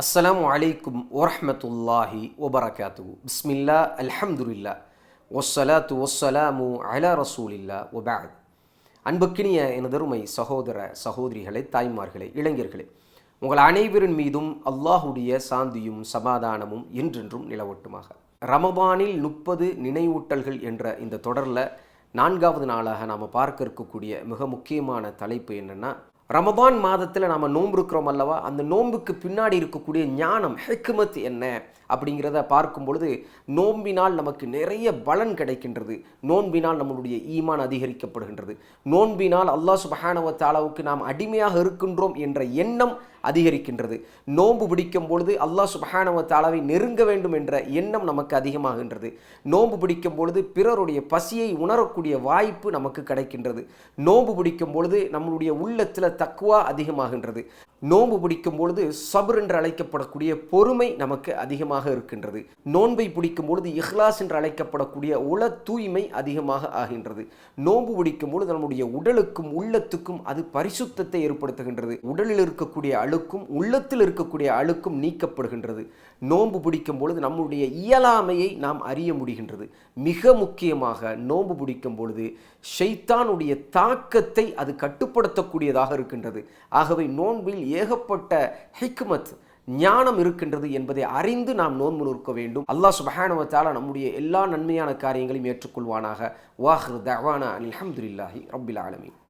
அஸ்லாம் அலைக்கும் வரஹ்மத்துல்லாஹி ஒபரகாத்து பிஸ்மில்லா அல்ஹம்துல்லா ஒஸ்ஸலாத்து ஒஸ்ஸலாமு அலா ரசூலில்லா ஒபாத் அன்புக்கினிய எனதருமை சகோதர சகோதரிகளே தாய்மார்களே இளைஞர்களே உங்கள் அனைவரின் மீதும் அல்லாஹுடைய சாந்தியும் சமாதானமும் என்றென்றும் நிலவட்டுமாக. ரமபானில் முப்பது நினைவூட்டல்கள் என்ற இந்த தொடரில் நான்காவது நாளாக நாம் பார்க்க இருக்கக்கூடிய மிக முக்கியமான தலைப்பு என்னென்னா ரமபான் மாதத்தில் நாம் நோன்பு இருக்கிறோம் அல்லவா? அந்த நோன்புக்கு பின்னாடி இருக்கக்கூடிய ஞானம் ஹெக்குமத் என்ன? அப்படிங்கிறத பார்க்கும் பொழுது நோன்பினால் நமக்கு நிறைய பலன் கிடைக்கின்றது. நோன்பினால் நம்மளுடைய ஈமான் அதிகரிக்கப்படுகின்றது. நோன்பினால் அல்லாஹ் சுபஹானவ தாலாவுக்கு நாம் அடிமையாக இருக்கின்றோம் என்ற எண்ணம் அதிகரிக்கின்றது. நோன்பு பிடிக்கும் பொழுது அல்லாஹ் சுபஹானவ தாலாவை நெருங்க வேண்டும் என்ற எண்ணம் நமக்கு அதிகமாகின்றது. நோன்பு பிடிக்கும் பொழுது பிறருடைய பசியை உணரக்கூடிய வாய்ப்பு நமக்கு கிடைக்கின்றது. நோன்பு பிடிக்கும் பொழுது நம்மளுடைய உள்ளத்தில் தக்குவா அதிகமாகின்றது. நோன்பு பிடிக்கும் பொழுது சபர் என்று அழைக்கப்படக்கூடிய பொறுமை நமக்கு அதிகமாக இருக்கின்றது. நோன்பை பிடிக்கும் பொழுது இஹ்லாஸ் என்று அழைக்கப்படக்கூடிய உள தூய்மை அதிகமாக ஆகின்றது. நோன்பு பிடிக்கும் பொழுது நம்முடைய உடலுக்கும் உள்ளத்துக்கும் அது பரிசுத்தத்தை ஏற்படுத்துகின்றது. உடலில் இருக்கக்கூடிய அழுக்கும் உள்ளத்தில் இருக்கக்கூடிய அழுக்கும் நீக்கப்படுகின்றது. நோன்பு பிடிக்கும் பொழுது நம்முடைய இயலாமையை நாம் அறிய முடிகின்றது. மிக முக்கியமாக நோன்பு பிடிக்கும் பொழுது ஷைத்தானுடைய தாக்கத்தை அது கட்டுப்படுத்தக்கூடியதாக இருக்கின்றது. ஆகவே நோன்பில் ஏகப்பட்ட ஹிக்மத் ஞானம் இருக்கின்றது என்பதை அறிந்து நாம் நோன்பு நிற்க வேண்டும். அல்லாஹ் சுபஹானுவத்தால நம்முடைய எல்லா நன்மையான காரியங்களையும் ஏற்றுக்கொள்வானாக. வாஹர் தவானா அலமதுல்லாஹி ரபில் ஆலமி